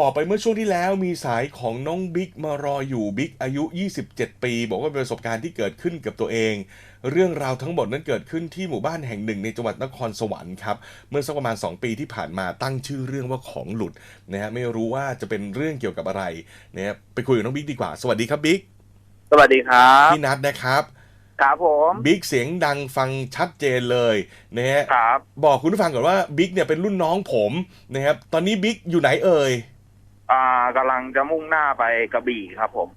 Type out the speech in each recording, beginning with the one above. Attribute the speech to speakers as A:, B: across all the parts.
A: บอกไปเมื่อช่วงที่แล้วมีสายของน้องบิ๊กมารออยู่บิ๊กอายุ 27 ปี บอกว่าเป็นประสบการณ์ที่เกิดขึ้นกับตัวเอง เรื่องราวทั้งหมดนั้นเกิดขึ้นที่หมู่บ้านแห่งหนึ่งในจังหวัดนครสวรรค์ครับเมื่อสักประมาณ 2 ปีที่ผ่านมาตั้งชื่อเรื่องว่าของหลุดนะฮะไม่รู้ว่าจะเป็นเรื่องเกี่ยวกับอะไรนะฮะไปคุยกับน้องบิ๊กดีกว่า สวัสดีครับบิ๊ก
B: สวัสดีครับ
A: พี่นัทนะครับ
B: ครับผม
A: บิ๊กเสียงดังฟังชัดเจนเลยนะฮะ
B: ครับ
A: บอกคุณผู้ฟังก่อนว่าบิ๊กเนี่ยเป็นรุ่นน้องผมนะครับตอนนี้บิ๊กอยู่ไหนเอ่ย
B: อ่ากำลังจะมุ่งหน้าไปกระบี่ครับ ผม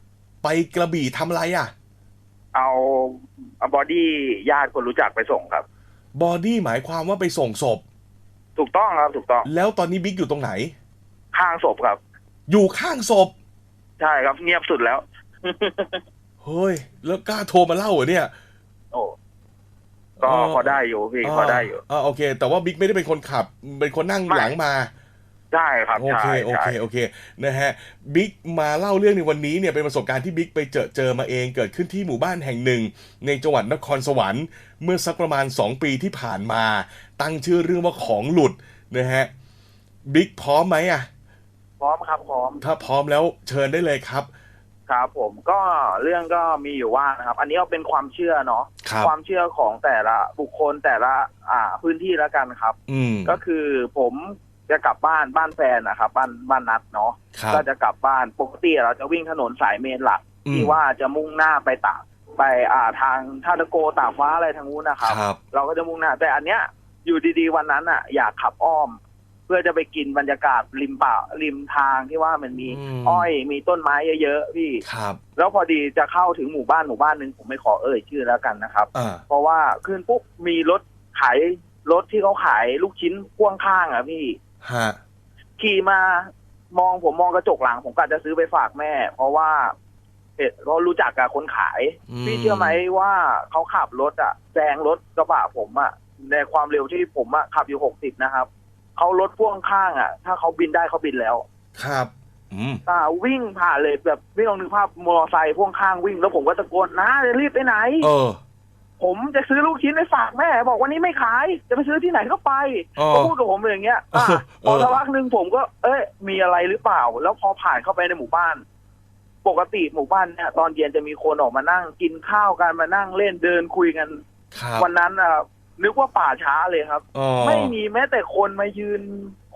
A: ไปกระบี่ทำอะไรอะ
B: เอาเอาบอดี้ญาติคนรู้จักไปส่งครับ
A: บอดี้หมายความว่าไปส่งศพ
B: ถูกต้องครับถูกต้อง
A: แล้วตอนนี้บิ๊กอยู่ตรงไหน
B: ข้างศพครับ
A: อยู่ข้างศพ
B: ใช่ครับ เงียบสุดแล้ว
A: เฮ้ย แล้วกล้าโทรมาเล่าเหรอเนี่ย
B: โอ้ก็พอได้อยู่พี่พอได้อยู่
A: อ่าโอเค แต่ว่าบิ๊กไม่ได้เป็นคนขับ เป็นคนนั่ง
B: ไม่
A: หลังมา
B: ใช่ครับ
A: โอ
B: ใช่
A: เค โอ
B: ใช่
A: เค โอเค นะฮะ บิ๊กมาเล่าเรื่องในวันนี้เนี่ยเป็นประสบการณ์ที่บิ๊กไปเจอเจอมาเองเกิดขึ้นที่หมู่บ้านแห่งหนึ่ง ในจังหวัดนครสวรรค์ เมื่อสักประมาณ 2 ปีที่ผ่านมา ตั้งชื่อเรื่องว่าของหลุดนะฮะ บิ๊กพร้อมไหมอะ
B: พร้อมครับพร้อม
A: ถ้าพร้อมแล้วเชิญได้เลยครับ
B: ครับผมก็เรื่องก็มีอยู่ว่านะครับ อันนี้เอาเป็นความเชื่อเนาะ
A: ครับ
B: ความเชื่อของแต่ละบุคคลแต่ละ อ่าพื้นที่แล้วกันครับ
A: อืม
B: ก็คือผม จะกลับบ้านบ้านแฟนนะครับบ้านบ้านนัดเนาะ
A: ครับ
B: ก็จะกลับบ้านปกติเราจะวิ่งถนนสายเมนหลัก
A: อืม
B: ที่ว่าจะมุ่งหน้าไปตากไปอ่าทางท่าตะโกตากฟ้าอะไรทางนู้นนะครับ
A: ครับ
B: เราก็จะมุ่งหน้าแต่อันเนี้ยอยู่ดีๆวันนั้นอะ อยากขับอ้อม เพื่อจะไปกินบรรยากาศริมป่าริมทางที่ว่ามันมี
A: อืม
B: อ้อยมีต้นไม้เยอะๆพี่
A: ครับ
B: แล้วพอดีจะเข้าถึงหมู่บ้านหมู่บ้านหนึ่งผมไม่ขอเอ่ยชื่อแล้วกันนะครับ
A: อ่า
B: เพราะว่าขึ้นปุ๊บมีรถขายรถที่เขาขายลูกชิ้นพ่วงข้างอะพี่
A: ฮะ
B: ขี่มามองผมมองกระจกหลัง ผมก็จะซื้อไปฝากแม่ เพราะว่าเห็นเรารู้จักกับคนขาย
A: อืม
B: พี่เชื่อไหมว่าเขาขับรถอะแซงรถกระบะผมอะในความเร็วที่ผมอะขับอยู่หกสิบนะครับเขารถพ่วงข้างอะ ถ้าเขาบินได้เขาบินแล้ว
A: ครับอืม
B: อ่าวิ่งผ่านเลยแบบไม่ลองนึกภาพมอเตอร์ไซค์พ่วงข้างวิ่ง แล้วผมก็ตะโกนนะจะรีบไปไหน
A: เออ
B: ผมจะซื้อลูกชิ้นไปฝากแม่ บอกวันนี้ไม่ขาย จะไปซื้อที่ไหนก็ไป
A: อ๋อ
B: ก็พูดกับผมอย่างเงี้ยอะ
A: เออ
B: พอสักพักหนึ่งผมก็ เอ้ยมีอะไรหรือเปล่า แล้วพอผ่านเข้าไปในหมู่บ้าน ปกติหมู่บ้านเนี่ยตอนเย็นจะมีคนออกมานั่งกินข้าวกันมานั่งเล่นเดินคุยกัน
A: ครับ
B: วันนั้นอะนึกว่าป่าช้าเลยครับ
A: อ๋อ
B: ไม่มีแม้แต่คนมายืน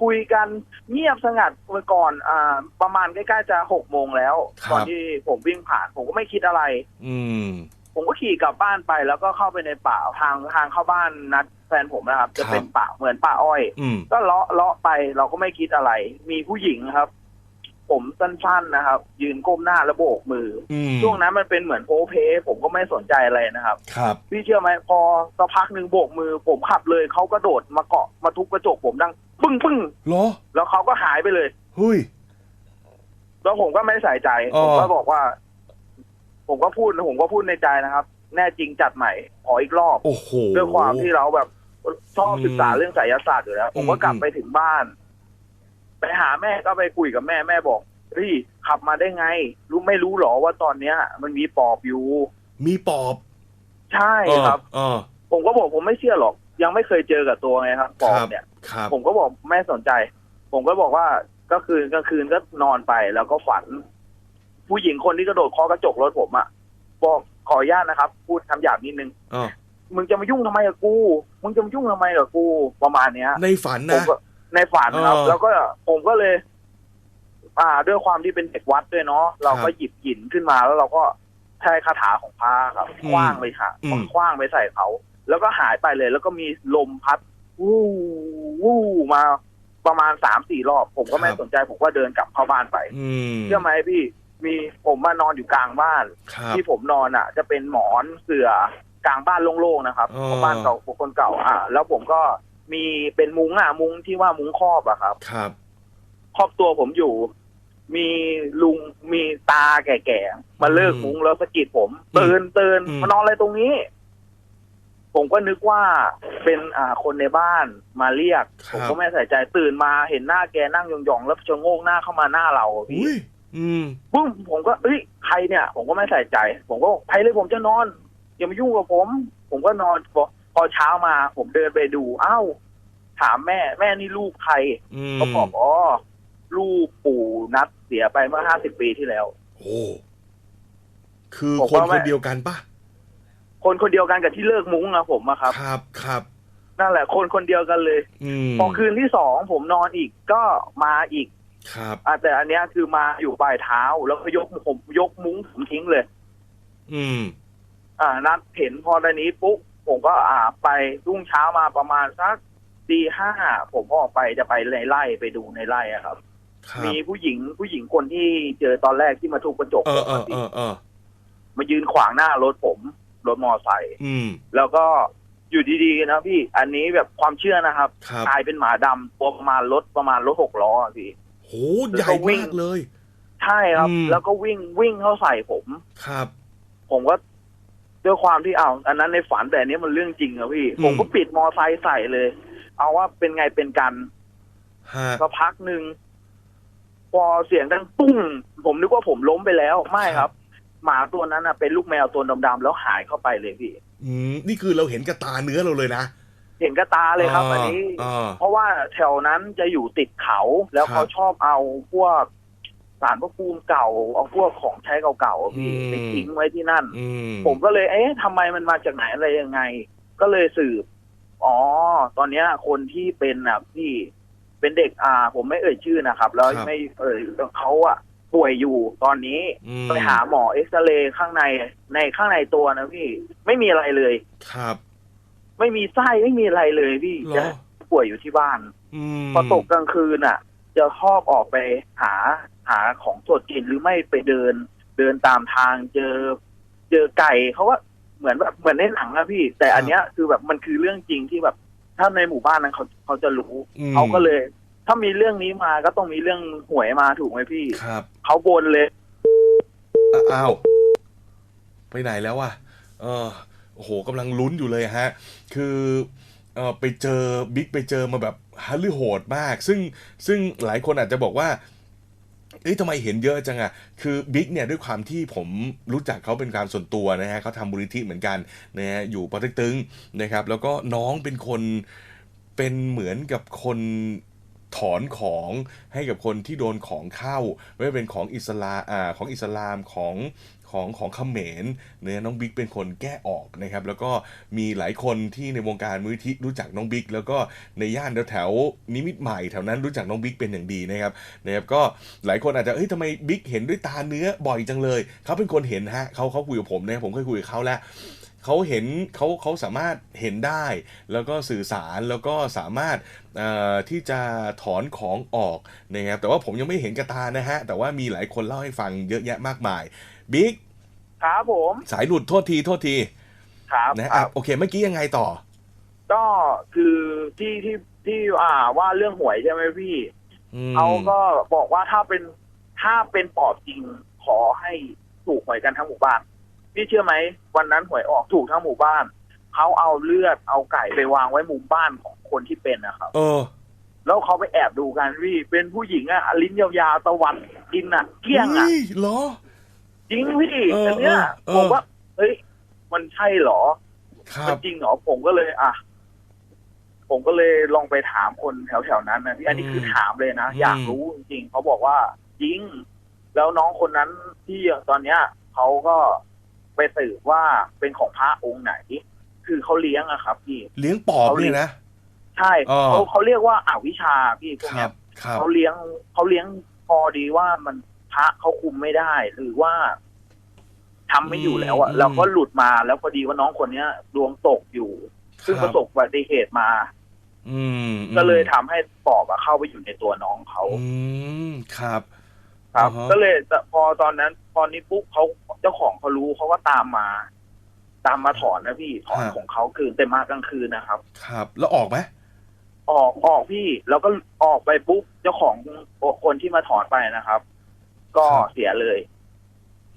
B: คุยกันเงียบสงัดไปก่อนอ่าประมาณใกล้ๆจะหกโมงแล้ว ตอนที่ผมวิ่งผ่านผมก็ไม่คิดอะไร
A: อืม
B: ผมก็ขี่กลับบ้านไปแล้วก็เข้าไปในป่าทางทางเข้าบ้านนัดแฟนผมนะครับ จะเป็นป่าเหมือนป่าอ้อย
A: อืม
B: ก็เลาะเลาะไปเราก็ไม่คิดอะไร มีผู้หญิงครับ ผมสั้นๆนะครับ ยืนก้มหน้าแล้วโบกมือ
A: อืม
B: ช่วงนั้นมันเป็นเหมือนโพเพ ผมก็ไม่สนใจอะไรนะครับ
A: ครับ
B: พี่เชื่อไหมพอสักพักหนึ่งโบกมือ ผมขับเลยเขากระโดดมาเกาะมาทุบกระจกผมดังปึ้งปึ้ง
A: เหรอ
B: แล้วเขาก็หายไปเลย
A: เฮ้ย
B: แล้วผมก็ไม่ใส่ใจ
A: อ๋อ
B: ผมก็บอกว่า ผมก็พูดผมก็พูดในใจนะครับ แน่จริงจัดใหม่ขออีกรอบ
A: โอ้โห
B: ด้วยความที่เราแบบชอบ
A: อืม
B: ศึกษาเรื่องไสยศาสตร์อยู่แล้ว ผมก็
A: อืม
B: กลับไปถึงบ้าน ไปหาแม่ก็ไปคุยกับแม่แม่บอกเฮ้ยขับมาได้ไง รู้ไม่รู้หรอว่าตอนเนี้ย มันมีปอบอยู่
A: มีปอบ
B: ใช่ครับ
A: เออ
B: ผมก็บอกผมไม่เชื่อหรอก ยังไม่เคยเจอกับตัวไงครับปอบ
A: ครับ
B: เนี่ย
A: ครับ
B: ผมก็บอกแม่สนใจ ผมก็บอกว่าก็คืนกลางคืนก็นอนไปแล้วก็ฝัน ผู้หญิงคนที่กระโดดเคาะกระจกรถผมอะบอกขออนุญาตนะครับ พูดคำหยาบนิดนึง
A: เออ
B: มึงจะมายุ่งทำไมกับกู มึงจะมายุ่งทำไมกับกูประมาณเนี้ย
A: ในฝัน
B: ผม
A: นะ
B: ก็ในฝันครับ
A: เออ
B: แล้วก็ผมก็เลย อ่า ด้วยความที่เป็นเด็กวัดด้วยเนาะเราก็
A: ครับ
B: หยิบหินขึ้นมาแล้วเราก็ใช้คาถาของพระครับ
A: อืม
B: คว้างไปค่ะ
A: อืม
B: คว้างไปใส่เขาแล้วก็หายไปเลย แล้วก็มีลมพัดวู้วู้มาประมาณสามสี่รอบ ผมก็ไม่สนใจผมก็เดินกลับเข้าบ้านไป
A: อืม
B: เชื่อไหมพี่ มีผมมานอนอยู่กลางบ้าน
A: ครับ
B: ที่ผมนอนอะ จะเป็นหมอนเสื่อกลางบ้านโล่งๆนะครับ
A: อ๋อ
B: เพราะบ้านเก่าคนเก่า อะ แล้วผมก็มีเป็นมุ้งอะมุ้งที่ว่ามุ้งครอบอะครับ
A: ครับ
B: ครอบตัวผมอยู่ มีลุงมีตาแก่ๆมาเลิก
A: อืม
B: มุ้งแล้วสะกิดผมตื่นตื่น
A: อืม
B: มานอนอะไรตรงนี้ ผมก็นึกว่าเป็นอ่าคนในบ้านมาเรียกผมก็ไม่ใส่ใจตื่นมาเห็นหน้าแกนั่งยองๆแล้วชะโงกหน้าเข้ามาหน้าเราพี่
A: อุ้ย อืม
B: ปึ้มผมก็เอ้ยใครเนี่ย ผมก็ไม่ใส่ใจ ผมก็บอกใครเลยผมจะนอนอย่ามายุ่งกับผม ผมก็นอนพอพอเช้ามา ผมเดินไปดูอ้าวถามแม่ แม่นี่ลูกใคร
A: อืม
B: เขาบอกอ๋อลูกปู่นัดเสียไปเมื่อห้าสิบปีที่แล้ว
A: โอ้คือ
B: ผม
A: คน
B: ว่า
A: ค
B: ไม่
A: นเดียวกันปะ
B: คนคนเดียวกันกับที่เลิกมุ้งอะผมอะครับ
A: ครับครับ
B: นั่นแหละคนคนเดียวกันเลย
A: อืม
B: พอคืนที่สองผมนอนอีกก็มาอีก
A: ครับ
B: อะแต่อันเนี้ยคือมาอยู่ปลายเท้า แล้วก็ยกผมยกมุ้งผมทิ้งเลย
A: อืม
B: อ่า นัดเห็นพอตอนนี้ปุ๊บผมก็อ่าไปรุ่งเช้ามาประมาณสักตีห้าผมก็ออกไปจะไปในไร่ไปดูในไร่อะครับ
A: ครับ
B: มีผู้หญิงผู้หญิงคนที่เจอตอนแรกที่มาทุบกระจก
A: เอ
B: ผ
A: อ
B: ม
A: เออ
B: อะ
A: เอ
B: พี่
A: อเออ
B: มายืนขวางหน้ารถผมรถมอไซค์
A: อืม
B: แล้วก็อยู่ดีๆนะพี่ อันนี้แบบความเชื่อนะครับ
A: ครับ
B: กลายเป็นหมาดำตัวประมาณรถประมาณรถหกล้ออะพี่
A: โหใหญ่
B: แล้วก็วิ่ง
A: มากเลย
B: ใช่ครับ
A: อืม
B: แล้วก็วิ่งวิ่งเข้าใส่ผม
A: ครับ
B: ผมก็ด้วยความที่เอาอันนั้นในฝันแต่อันนี้มันเรื่องจริงอะพี่ ผมก็ปิดมอไซค์ใส่เลย เอาว่าเป็นไงเป็นกัน
A: ฮะ
B: ก็พักหนึ่งพอเสียงดังตุ้ง ผมนึกว่าผมล้มไปแล้วไม่ครับ หมาตัวนั้นนะเป็นลูกแมวตัวดำๆแล้วหายเข้าไปเลยพี่
A: อืมนี่คือเราเห็นกับตาเนื้อเราเลยนะ
B: เห็นกระตาเลยครับ อันนี้
A: อ่า
B: เพราะว่าแถวนั้นจะอยู่ติดเขาแล้ว
A: ครับ
B: เขาชอบเอาพวกสารพระภูมิเก่าเอาพวกของใช้เก่าๆอะพี่
A: อืม
B: ไปทิ้งไว้ที่นั่น
A: อืม
B: ผมก็เลย เอ๊ะทำไมมันมาจากไหนอะไรยังไง ก็เลยสืบ อ๋อ ตอนเนี้ย คนที่เป็นอะพี่เป็นเด็กอ่า ผมไม่เอ่ยชื่อนะครับ แล้วไม่เอ่ยเขาอะป่วยอยู่ตอนนี้
A: อืม
B: ไปหาหมอเอ็กซเรย์ข้างในในข้างในตัวนะพี่ ไม่มีอะไรเลย
A: ครับ
B: ไม่มีไส้ไม่มีอะไรเลยพี่
A: เหร
B: จะ
A: อ
B: ป่วยอยู่ที่บ้าน
A: อืม
B: พอตกกลางคืนอะ จะชอบออกไปหาหาของสดกินหรือไม่ไปเดิน เดินตามทางเจอ เจอไก่เขาก็เหมือนแบบเหมือนในหนังอะพี่ แต่อันเนี้ยคือแบบมันคือเรื่องจริงที่แบบถ้าในหมู่บ้านนั้นเขาเขาจะรู้
A: อืม
B: เขาก็เลย ถ้ามีเรื่องนี้มาก็ต้องมีเรื่องหวยมาถูกไหมพี่
A: ครับ
B: เขาบนเลย
A: อะอ้าว ไปไหนแล้ววะเออ โอ้โหกำลังลุ้นอยู่เลยฮะ คือเออไปเจอบิ๊กไปเจอมาแบบฮัลือโหดมาก ซึ่งซึ่งหลายคนอาจจะบอกว่าเอ้ยทำไมเห็นเยอะจังอะคือบิ๊กเนี่ยด้วยความที่ผมรู้จักเขาเป็นการส่วนตัวนะฮะเขาทำมูลนิธิเหมือนกันนะฮะอยู่ปอต็กตึงนะครับ แล้วก็น้องเป็นคนเป็นเหมือนกับคนถอนของให้กับคนที่โดนของเข้า ไม่ว่าเป็นของอิสลามอ่าของอิสลามของ ของของเขมรเนี่ยน้องบิ๊กเป็นคนแก้ออกนะครับแล้วก็มีหลายคนที่ในวงการมูลนิรู้จักน้องบิ๊กแล้วก็ในย่านแถวๆนิมิตใหม่แถวนั้นรู้จักน้องบิ๊กเป็นอย่างดีนะครับนะครับก็หลายคนอาจจะเฮ้ยทำไมบิ๊กเห็นด้วยตาเนื้อบ่อยจังเลยเขาเป็นคนเห็นฮะเขาเขาคุยกับผมนะผมเคยคุยกับเขาแล้วเขาเห็นเขาเขาสามารถเห็นได้ แล้วก็สื่อสารแล้วก็สามารถที่จะถอนของออกนะครับแต่ว่าผมยังไม่เห็นกระตานะฮะแต่ว่ามีหลายคนเล่าให้ฟังเยอะแยะมากมาย บิ๊ก
B: ครับผม
A: สายหลุดโทษทีโทษที
B: ครับ
A: นะ
B: ค
A: อะ
B: รับ
A: โอเคเมื่อกี้ยังไงต่อ
B: ก็คือที่ที่ที่อ่าว่าเรื่องหวยใช่ไหมพี่
A: อืม
B: เขาก็บอกว่าถ้าเป็นถ้าเป็นปอบจริงขอให้ถูกหวยกันทั้งหมู่บ้านพี่เชื่อไหมวันนั้นหวยออกถูกทั้งหมู่บ้านเขาเอาเลือดเอาไก่ไปวางไว้มุมบ้านของคนที่เป็นนะครับ
A: เออ
B: แล้วเขาไปแอบดูกันพี่เป็นผู้หญิงอะลิ้นยาวๆตะวันกินอะเกลี้ยงอะ
A: เฮ้ยเหรอ
B: จริงพี่
A: เออ
B: อันเนี้ย
A: เออ
B: ผมว่าเฮ้ยมันใช่เหรอ
A: ครั
B: มัน
A: บ
B: จริงเหรอผมก็เลย อะ ผมก็เลยลองไปถามคนแถวๆนั้นนะพี่อันนี้
A: อืม
B: คือถามเลยนะ
A: อืม
B: อยากรู้จริงๆเขาบอกว่าจริง แล้วน้องคนนั้นที่ตอนเนี้ยเขาก็ไปสืบว่าเป็นของพระองค์ไหน คือเขาเลี้ยงอะครับ พี่
A: เลี้ยงปอบเนี่ยนะ
B: ใช่
A: อ๋อ
B: เขาเขาเรียกว่าอาวิชชาพี่พวก
A: ค
B: เนี้
A: รั
B: ย
A: บ ครับ
B: เขาเลี้ยงเขาเลี้ยงพอดีว่ามัน พระเขาคุมไม่ได้ หรือว่าทำไม่อยู่แล้วอะ
A: อืม
B: เราก็หลุดมาแล้วพอดีว่าน้องคนเนี้ยดวงตกอยู่ ซึ่ง
A: ค
B: ป
A: รับ
B: ระสบอุบัติเหตุมา
A: อืม
B: ก็เลยทำให้ปอบอะเข้าไปอยู่ในตัวน้องเขา
A: อืมครับ
B: ครับ
A: อ่าฮะ
B: ก็เลยแต่พอตอนนั้น ตอนนี้ปุ๊บเขาเจ้าของเขารู้เขาก็ตามมา ตามมาถอนนะพี่ถอนของเขาคืนแต่มากลางคืนนะครับ
A: ครับ แล้วออกไหม
B: ออกออกพี่ แล้วก็ออกไปปุ๊บเจ้าของคนที่มาถอนไปนะครับ ก็เสียเลย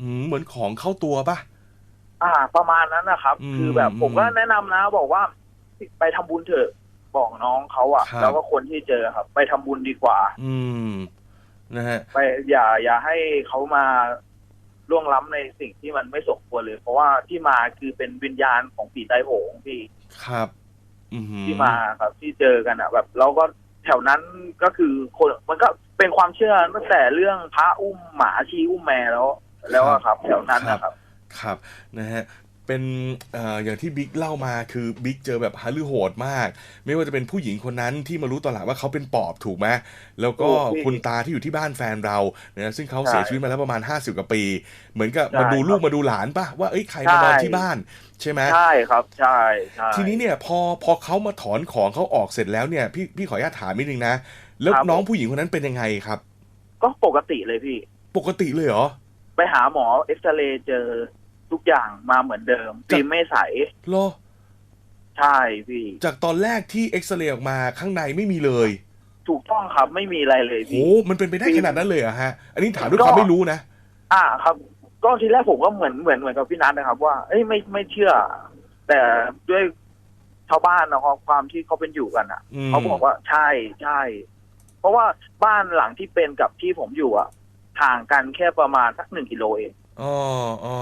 A: อืมเหมือนของเข้าตัวปะ
B: อ่า ประมาณนั้นนะครับ
A: อืม
B: คือแบบผมก็แนะนำนะ บอกว่าไปทำบุญเถอะบอกน้องเขาอะ
A: ครับ
B: แล้วก็คนที่เจอครับ ไปทำบุญดีกว่า
A: อืมนะฮะ
B: ไปอย่า อย่าให้เขามาล่วงล้ำในสิ่งที่มันไม่สมควรเลย เพราะว่าที่มาคือเป็นวิญญาณของผีไตรโหงพี่
A: ครับอืม
B: ที่มาครับที่เจอกันอะแบบ เราก็แถวนั้นก็คือคนมันก็ เป็นความเชื่อตั้งแต่เรื่องพระอุ้มหมาชีอุ้มแมวแล้ว แล้วอะครับแถวนั้นนะครับ
A: ครับนะฮะเป็นเอ่ออย่างที่บิ๊กเล่ามาคือบิ๊กเจอแบบฮาลือโหดมาก ไม่ว่าจะเป็นผู้หญิงคนนั้นที่มารู้ตอนหลังว่าเขาเป็นปอบถูกไหมแล้วก็
B: ถูกพี่
A: คุณตาที่อยู่ที่บ้านแฟนเรานะซึ่งเขา
B: ใช่
A: เสียชีวิตมาแล้วประมาณ 50กว่าปี เหมือนกับ
B: ใช่
A: มาดูลูก
B: ครับ
A: มาดูหลานป่ะว่าเอ้ยใครมานอน
B: ใช่
A: ที่บ้าน ใช่ไหม
B: ใช่ครับใช่ใช่
A: ทีนี้เนี่ยพอพอเขามาถอนของเขาออกเสร็จแล้วเนี่ยพี่พี่ขออนุญาตถามนิดนึงนะ แล้ว
B: ครับ
A: น้องผู้หญิงคนนั้นเป็นยังไงครับ
B: ก็ปกติเลยพี่
A: ปกติเลยเหรอ
B: ไปหาหมอเอ็กซเรย์เจอทุกอย่างมาเหมือนเดิมฟิล์มไม่ใส
A: เหรอ
B: ใช่พี่
A: จากตอนแรกที่เอ็กซเรย์ออกมาข้างในไม่มีเลย
B: ถูกต้องครับไม่มีอะไรเลย
A: โห
B: พี่
A: มันเป็นไปได้ขนาดนั้นเลยเหรอะฮะ อันนี้ถามด้วย
B: ก็
A: ความไม่รู้นะ
B: อ่าครับ ก็ทีแรกผมก็เหมือนเหมือนเหมือนกับพี่นัทนะครับ ว่าเอ้ยไม่ไม่เชื่อ แต่ด้วยชาวบ้านนะครับความที่เขาเป็นอยู่กันอะ
A: อืม
B: เขาบอกว่าใช่ใช่ เพราะว่าบ้านหลังที่เป็นกับที่ผมอยู่อะห่างกันแค่ประมาณสักหนึ่งกิโลเอง
A: อ๋ออ๋อ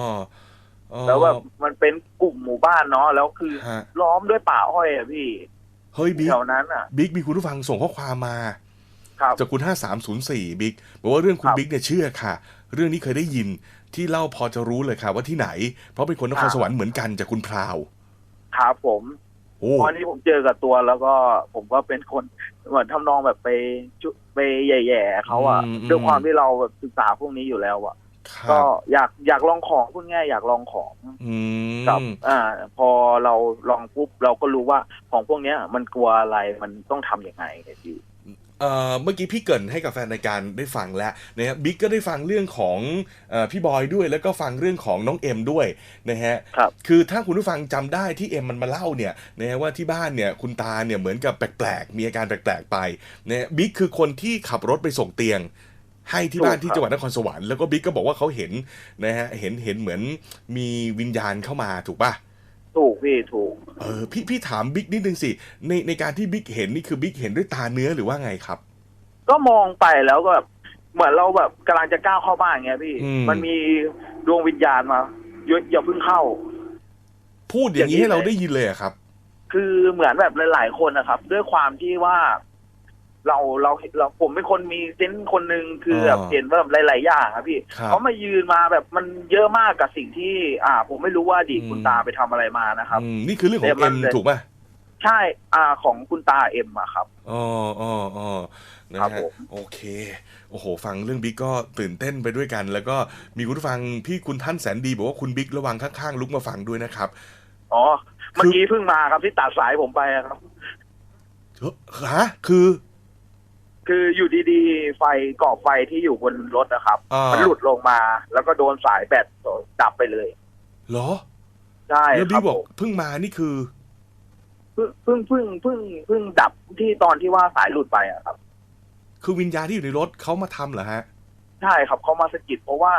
A: อ๋อ
B: แล้วแบบมันเป็นกลุ่มหมู่บ้านเนาะแล้วคือ
A: ฮะ
B: ล้อมด้วยป่าอ้อยอะพี่
A: เฮ้ยบิ๊ก
B: แถวนั้นอะ
A: บิ๊กมีคุณผู้ฟังส่งข้อความมา
B: ครับ
A: จากคุณ 5304 บิ๊กบอกว่าเรื่องคุณ
B: ครับ
A: บิ๊กเนี่ยเชื่อค่ะ เรื่องนี้เคยได้ยินที่เล่าพอจะรู้เลยค่ะ ว่าที่ไหน เพราะเป็นคนนคร
B: ครับ
A: สวรรค์เหมือนกันจากคุณพราว
B: ครับผม
A: โอ้
B: ตอนนี้ผมเจอกับตัวแล้วก็ผมก็เป็นคนเหมือนทำนองแบบไปจุไปแย่ๆเขาอะด้วยความที่เราแบบศึกษาพวกนี้อยู่แล้วอะ
A: ครั
B: ก็
A: บ
B: อยากอยากลองของพูดง่ายอยากลองของ
A: อื
B: กับ
A: ม
B: อ่า พอเราลองปุ๊บเราก็รู้ว่าของพวกเนี้ย มันกลัวอะไรมันต้องทำยังไงไงพี่
A: เอ่อเมื่อกี้พี่เกรินให้กับแฟนรายการได้ฟังแล้วนะครับบิ๊กก็ได้ฟังเรื่องของเออพี่บอยด้วย แล้วก็ฟังเรื่องของน้องเอ็มด้วยนะฮะ
B: ครับ
A: คือถ้าคุณผู้ฟังจำได้ที่เอ็มมันมาเล่าเนี่ยนะฮะว่าที่บ้านเนี่ยคุณตาเนี่ยเหมือนกับแปลกๆ มีอาการแปลกๆไปนะฮะบิ๊กคือคนที่ขับรถไปส่งเตียงให้ที่บ้าน
B: ถูก
A: ที่
B: ครับ
A: จังหวัดนครสวรรค์แล้วก็บิ๊กก็บอกว่าเขาเห็นนะฮะเห็นเห็นเหมือนมีวิญญาณเข้ามาถูกป่ะ
B: ถูกพี่ถูก
A: เออพี่พี่ถามบิ๊กนิดนึงสิ ในในการที่บิ๊กเห็นนี่คือบิ๊กเห็นด้วยตาเนื้อหรือว่าไงครับ
B: ก็มองไปแล้วก็แบบเหมือนเราแบบกำลังจะก้าวเข้าบ้านไงพี่
A: อืม
B: มันมีดวงวิญญาณมาอย่าอย่าเพิ่งเข้า
A: พูดอย่างนี้
B: อย่างนี้
A: ให้เรา
B: เลย
A: ได้ยินเลยอะครับ
B: คือเหมือนแบบหลาย ๆ คนนะครับ ด้วยความที่ว่า เราเราเราผมเป็นคนมีเซนส์คนหนึ่งคือแบบ
A: อ่า
B: เห็นว่าแบบหลาย ๆ อย่างครับพี่
A: ครับ
B: เขามายืนมาแบบมันเยอะมากกับสิ่งที่ อ่า ผมไม่รู้ว่าอดีต
A: อืม
B: คุณตาไปทำอะไรมานะครับ
A: อืมนี่คือเรื่องของ
B: แต่มั
A: เอ็
B: น
A: ม
B: เลย
A: ถูกป่ะ
B: ใช่อ่าของคุณตาเอ็มอะครับ
A: อ๋ออ๋ออ๋อนะครับฮะ
B: ผม
A: โอเค โอ้โห ฟังเรื่องบิ๊กก็ตื่นเต้นไปด้วยกัน แล้วก็มีคุณผู้ฟังพี่คุณท่านแสนดีบอกว่าคุณบิ๊กระวังข้างๆลุกมาฟังด้วยนะครับ
B: อ๋อเมื่อกี้เพิ่งมาครับที่ตัดสายผมไปอะครับ
A: เฮ้ยฮะคือ
B: คืออยู่ดีๆ ไฟกรอบไฟที่อยู่บนรถนะครับ
A: อ่า
B: มันหลุดลงมา แล้วก็โดนสายแบตดับไปเลย
A: เหรอ
B: ใช่
A: แล้ว
B: ค
A: บิ๊
B: รั
A: ก
B: บ
A: บอก
B: ผม
A: เพิ่งมานี่คือ
B: เพิ่งเพิ่งเพิ่งเพิ่งเพิ่งดับที่ตอนที่ว่าสายหลุดไปอะครับ
A: คือวิญญาณที่อยู่ในรถเขามาทำเหรอฮะ
B: ใช่ครับเขามาสะกิดเพราะว่า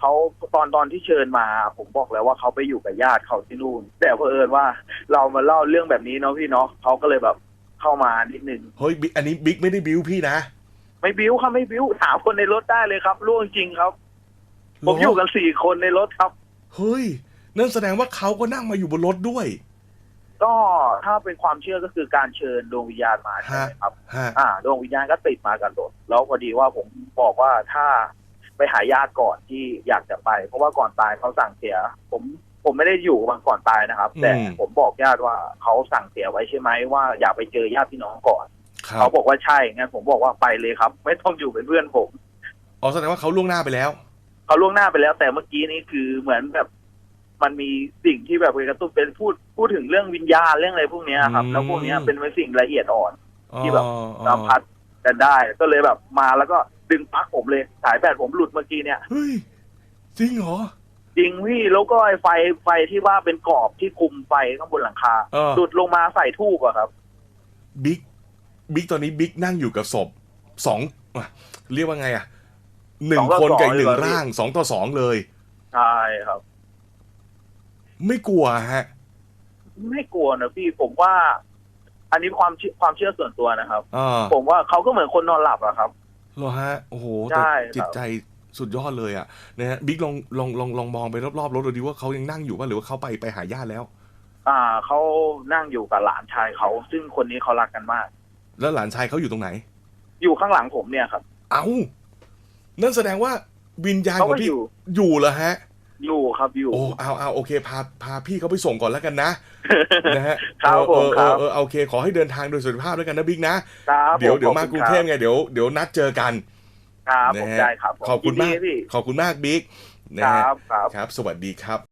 B: เขาตอนตอนที่เชิญมา ผมบอกแล้วว่าเขาไปอยู่กับญาติเขาที่นู่นแต่เผอิญว่าเรามาเล่าเรื่องแบบนี้เนาะพี่เนาะเขาก็เลยแบบ เข้ามานิดนึง
A: เฮ้ยบิ๊กอันนี้บิ๊กไม่ได้บิ้วพี่นะ
B: ไม่บิ้วครับไม่บิ้วถามคนในรถได้เลยครับร่วงจริงครับ ผมอยู่กันสี่คนในรถครับ
A: เฮ้ยนั่นแสดงว่าเขาก็นั่งมาอยู่บนรถด้วย
B: ก็ถ้าเป็นความเชื่อก็คือการเชิญดวงวิญญาณมาใช่ไหมครับ
A: ฮะ
B: อ่าดวงวิญญาณก็ติดมากับรถแล้วพอดีว่าผมบอกว่าถ้าไปหาญาติก่อนที่อยากจะไป เพราะว่าก่อนตายเขาสั่งเสีย ผม ผมไม่ได้อยู่มาก่อนตายนะครับ แต่
A: อืม
B: ผมบอกญาติว่าเขาสั่งเสียไว้ใช่ไหมว่าอยากไปเจอญาติพี่น้องก่อน
A: ครั
B: เขา
A: บ
B: บอกว่าใช่งั้นผมบอกว่าไปเลยครับ ไม่ต้องอยู่เป็นเพื่อนผม
A: อ๋อแสดงว่าเขาล่วงหน้าไปแล้ว
B: เขาล่วงหน้าไปแล้ว แต่เมื่อกี้นี้คือเหมือนแบบ มันมีสิ่งที่แบบกระตุ้นเป็นพูดพูดถึงเรื่องวิญญาณเรื่องอะไรพวกเนี้ยครับ
A: อืม
B: แล้วพวกเนี้ยเป็นสิ่งละเอียดอ่อน
A: อ๋อ
B: ที่แบบสัมผัสกันได้ ก็เลยแบบมาแล้วก็ดึงปลั๊กผมเลยสายแบตผมหลุดเมื่อกี้เนี่ย
A: เฮ้ยจริงเหรอ
B: จริงพี่แล้วก็ไอ้ไฟไฟที่ว่าเป็นกรอบที่คุมไฟข้างบนหลังคา
A: เออ
B: หลุดลงมาใส่ทูบอะครับ
A: บิ๊กบิ๊กตอนนี้บิ๊กนั่งอยู่กับศพสองอะเรียกว่าไงอะหนึ่ง
B: สองต่อ
A: คนกับ
B: สอง
A: อีกหนึ่ง
B: เลยเหรอพี่
A: ร่างสองต่อสองเลย
B: ใช่ครับ
A: ไม่กลัวฮะ
B: ไม่กลัวนะพี่ผมว่า อันนี้ความเชื่อความเชื่อส่วนตัวนะครับ
A: อ่า
B: ผมว่าเขาก็เหมือนคนนอนหลับอะครับ
A: เหรอฮะ โอ้โห
B: ใช่
A: แต่
B: ครับ
A: จิตใจ สุดยอดเลยอะนะฮะบิ๊กลองลองลองลองมองไปรอบๆรถดูดิว่าเขายังนั่งอยู่ป่ะหรือว่าเขาไปไปหาญาติแล้ว
B: อ่าเขานั่งอยู่กับหลานชายเขา ซึ่งคนนี้เขารักกันมาก
A: แล้วหลานชายเขาอยู่ตรงไหน
B: อยู่ข้างหลังผมเนี่ยครับ
A: เอานั่นแสดงว่าวิญญาณ
B: เขา
A: ขอ
B: ก็
A: งพี่
B: อยู่
A: อยู่เหรอฮะ
B: อยู่ครับอยู่
A: โอ้เอาเอาโอเคพาพาพี่เขาไปส่งก่อนแล้วกันนะนะฮะ
B: ครับ
A: เออ
B: ผมครับ
A: เออเออเออโอเค ขอให้เดินทางโดยสุขภาพแล้วกันนะบิ๊กนะ
B: ครับ
A: เดี๋ยว
B: ผ
A: เดี๋ยวมา
B: ขอบ
A: ก
B: คุ
A: รุ
B: ณ
A: งเทพ
B: คบ
A: ไงเดี๋ยวเดี๋ยวนัดเจอกัน
B: ครับ
A: นะ
B: ผม
A: ฮะ
B: ได้ครับผม
A: ขอบคุณ
B: ยินดี
A: มาก
B: พี่
A: ขอบคุณมากบิ๊กนะ
B: ค
A: ฮะ
B: รับครับ
A: ครับ สวัสดีครับ